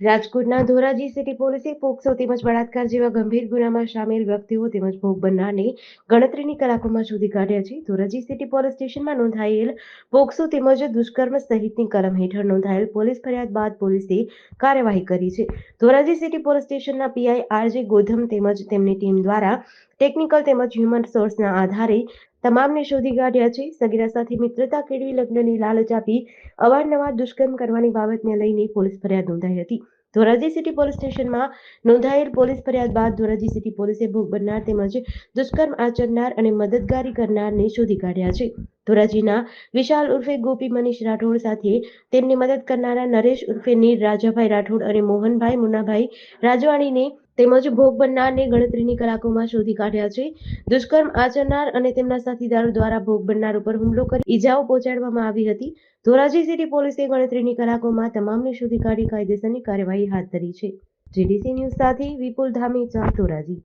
રાજકોટના ધોરાજી સિટી પોલીસે પોક્સો તેમજ બળાત્કાર જેવા ગંભીર ગુનામાં સામેલ વ્યક્તિઓ તેમજ ભોગ બનનારને ગણતરીની કલાકોમાં શોધી કાઢ્યા છે. ધોરાજી સિટી પોલીસ સ્ટેશનમાં નોંધાયેલ પોક્સો તેમજ દુષ્કર્મ સહિતની કલમ હેઠળ નોંધાયેલ પોલીસ ફરિયાદ બાદ પોલીસે કાર્યવાહી કરી છે. ધોરાજી સિટી પોલીસ સ્ટેશનના પીઆઈ આરજે ગોધમ તેમજ તેમની ટીમ દ્વારા ટેકનિકલ તેમજ હ્યુમન સોર્સના આધારે તમામને શોધી કાઢ્યા છે. સગીરા સાથે મિત્રતા કેળવી લગ્નની લાલચ આપી અવારનવાર દુષ્કર્મ કરવાની બાબતને લઈને પોલીસ ફરિયાદ નોંધાઈ હતી. ધોરાજી સિટી પોલીસ સ્ટેશનમાં નોંધાયેલ પોલીસ ફરિયાદ બાદ ધોરાજી સિટી પોલીસે ભોગ બનનાર તેમજ દુષ્કર્મ આચરનાર અને મદદગારી કરનારને શોધી કાઢ્યા છે. ધોરાજીના વિશાલ ઉર્ફે ગોપી મનીષ રાઠોડ સાથે તેમની મદદ કરનારા નરેશ ઉર્ફે નીર, રાજાભાઈ રાઠોડ અને મોહનભાઈ મુનાભાઈ રાજવાણીને તેમજ ભોગ બનનારને ગણતરીની કલાકોમાં શોધી કાઢ્યા છે. દુષ્કર્મ આચરનાર અને તેમના સાથીદારો દ્વારા ભોગ બનનાર ઉપર હુમલો કરી ઈજાઓ પહોંચાડવામાં આવી હતી. ધોરાજી સિટી પોલીસે ગણતરીની કલાકોમાં તમામને શોધી કાઢી કાયદેસરની કાર્યવાહી હાથ ધરી છે. જીડીસી ન્યૂઝ સાથે વિપુલ ધામી, ચા ધોરાજી.